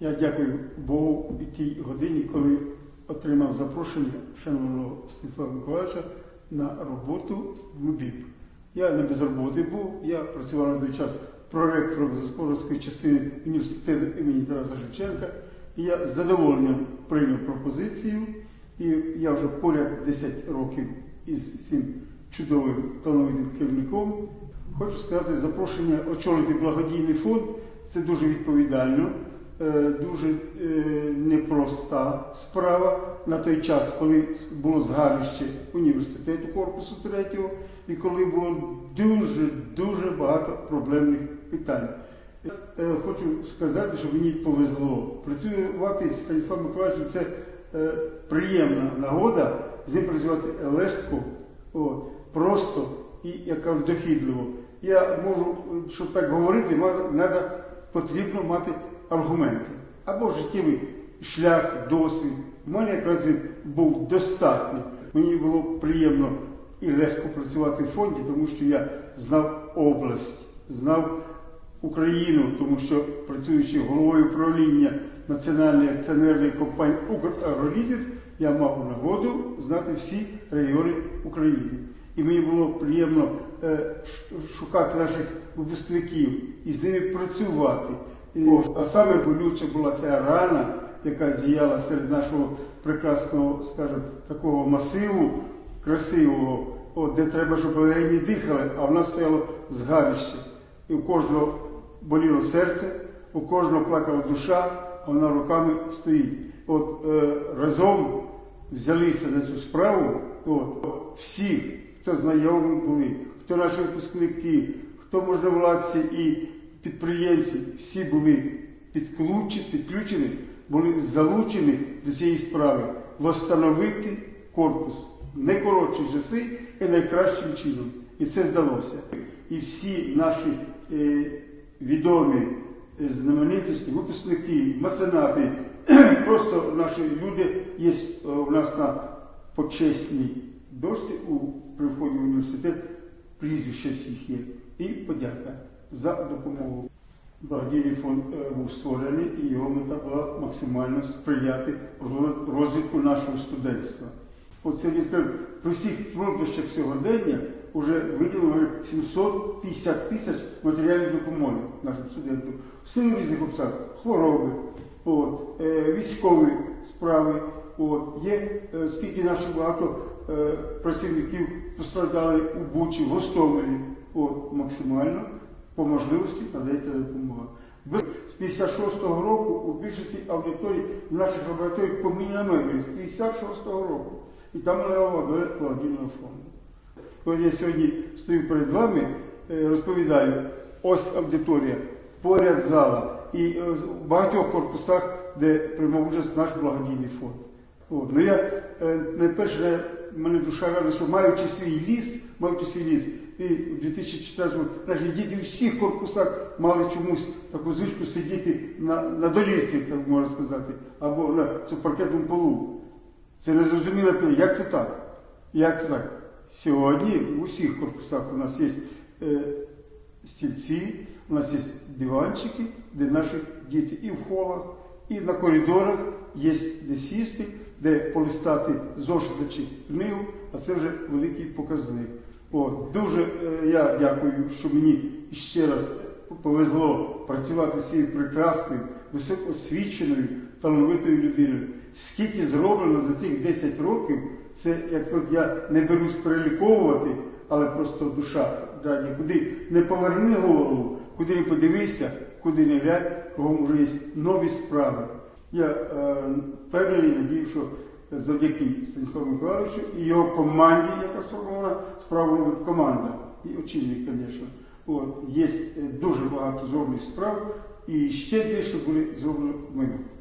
Я дякую Богу і тій годині, коли отримав запрошення шановного Станіслава Миколаївича на роботу в МУБІП. Я не без роботи був, я працював на той час проректором Запорізької частини університету імені Тараса Шевченка. І я з задоволенням прийняв пропозицію, і я вже поряд 10 років із цим чудовим талановитим керівником. Хочу сказати, запрошення очолити благодійний фонд це дуже відповідально, дуже е, непроста справа на той час, коли було згарище університету корпусу третього, і коли було дуже дуже багато проблемних питань. Е, Хочу сказати, що мені повезло. Працювати з Станіславом Миколаївичем це е, приємна нагода, з ним працювати легко, просто і, як кажуть, дохідливо. Я можу, щоб так говорити, треба, потрібно мати аргументи. Або життєвий шлях, досвід. У мене якраз він був достатній. Мені було приємно і легко працювати в фонді, тому що я знав область, знав Україну, тому що працюючи головою управління Національної акціонерної компанії «Украгролізинг», я мав нагоду знати всі регіони України. І мені було приємно е, шукати наших випускників і з ними працювати. І, а саме болюча була ця рана, яка зіяла серед нашого прекрасного, скажімо, такого масиву красивого, от, де треба, щоб легені дихали, а в нас стояло згарище. І у кожного боліло серце, у кожного плакала душа, а вона руками стоїть. От е, разом взялися за цю справу. От, всі, хто знайомі були, хто наші випускники, хто можновладці і підприємці, всі були підключені, були залучені до цієї справи, восстановити корпус в найкоротші часи і найкращим чином. І це вдалося. І всі наші е, відомі е, знаменитості, випускники, меценати, просто наші люди є е, у нас на почесній дошці у при вході в університет, прізвища всіх є. І подяка за допомогу. Благодійний фонд е, був створений і його мета була максимально сприяти розвитку нашого студентства. Скажу, при всіх труднощах сьогодення вже виділено 750 тисяч матеріальної допомоги нашим студентам. В силу різних обставин, хвороби, от, е, військові справи. От, є е, скільки наших багато працівників постраждали у Бучі, в Гостомелі. От, максимально по можливості надається допомога. З 56-го року у більшості аудиторій в наших лабораторіях поміняна мебель з 56-го року. І там належала благодійного фонду. Коли я сьогодні стою перед вами, е, розповідаю, ось аудиторія, поряд зала і е, в багатьох корпусах, де приймав участь наш благодійний фонд. От. Ну я е, найперше, мене душа рада, що маючи свій ліс, маючи свій ліс, і в 2014 році діти в всіх корпусах мали чомусь таку звичку сидіти на, на долівці, так можна сказати, або на цьому паркетному полу. Це незрозуміло, як це так? Як це так? Сьогодні в усіх корпусах у нас є е, стільці, у нас є диванчики, де наші діти і в холах, і на коридорах є де сісти, де полистати зошити чи книгу, а це вже великий показник. От, дуже е, я дякую, що мені ще раз повезло працювати з цією прекрасною, високоосвіченою, талановитою людиною. Скільки зроблено за цих 10 років, це як я не берусь переліковувати, але просто душа раді, куди не поверни голову, куди не подивися, куди не глянь, кругом вже є нові справи. Я е, впевнений, надію, що завдяки Станіславу Миколаївичу і його команді, яка сформована, справа команда, і очільник, звісно. От, є е, дуже багато зроблених справ. і ще більше буде зроблено в майбутньому.